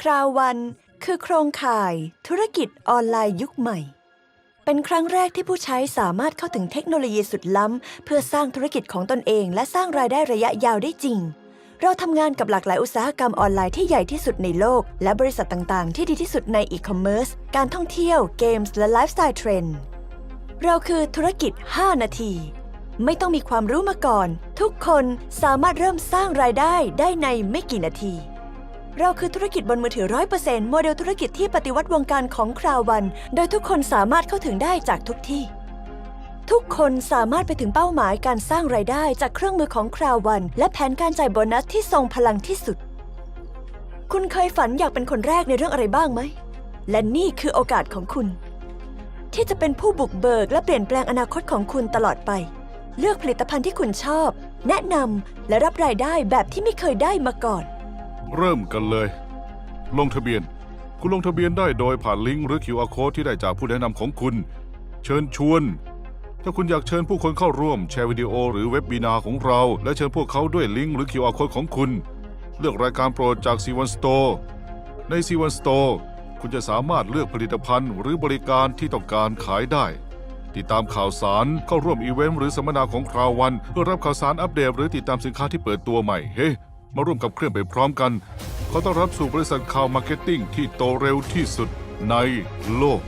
คราววันคือโครงข่ายธุรกิจออนไลน์ยุคใหม่ เป็นครั้งแรกที่ผู้ใช้สามารถเข้าถึงเทคโนโลยีสุดล้ำ เพื่อสร้างธุรกิจของตนเอง และสร้างรายได้ระยะยาวได้จริง เราทำงานกับหลากหลายอุตสาหกรรมออนไลน์ที่ใหญ่ที่สุดในโลก และบริษัทต่างๆ ที่ดีที่สุดในอีคอมเมิร์ซการท่องเที่ยวเกมส์และไลฟ์สไตล์เทรนด์เราคือธุรกิจ 5 นาที ไม่ต้องมีความรู้มาก่อน ทุกคนสามารถเริ่มสร้างรายได้ได้ในไม่กี่นาที เราคือธุรกิจบนมือถือ100%โมเดลธุรกิจที่ปฏิวัติวงการของคราววัน โดยทุกคนสามารถเข้าถึงได้จากทุกที่ ทุกคนสามารถไปถึงเป้าหมายการสร้างรายได้จากเครื่องมือของคราววัน และแผนการจ่ายโบนัสที่ทรงพลังที่สุด คุณเคยฝันอยากเป็นคนแรกในเรื่องอะไรบ้างไหม และนี่คือโอกาสของคุณ ที่จะเป็นผู้บุกเบิกและเปลี่ยนแปลงอนาคตของคุณตลอดไป เลือกผลิตภัณฑ์ที่คุณชอบ แนะนำและรับรายได้แบบที่ไม่เคยได้มาก่อน เริ่มกันเลย ลงทะเบียน คุณลงทะเบียนได้โดยผ่านลิงก์หรือ QR code ที่ได้จากผู้แนะนำของคุณ เชิญชวน ถ้าคุณอยากเชิญผู้คนเข้าร่วมแชร์วิดีโอหรือเว็บบีนาของเรา และเชิญพวกเขาด้วยลิงก์หรือ QR code ของคุณ เลือกรายการโปรดจาก C1 Store ใน C1 Store คุณจะสามารถเลือกผลิตภัณฑ์ หรือบริการที่ต้องการขายได้ ติดตามข่าวสารเข้าร่วมอีเวนต์หรือสัมมนาของคราววัน เพื่อรับข่าวสารอัปเดตหรือติดตามสินค้าที่เปิดตัวใหม่ เฮ้ มาร่วมกับเครื่องไปพร้อมกัน ขอต้อนรับสู่บริษัทข่าวมาร์เก็ตติ้งที่โตเร็วที่สุดในโลก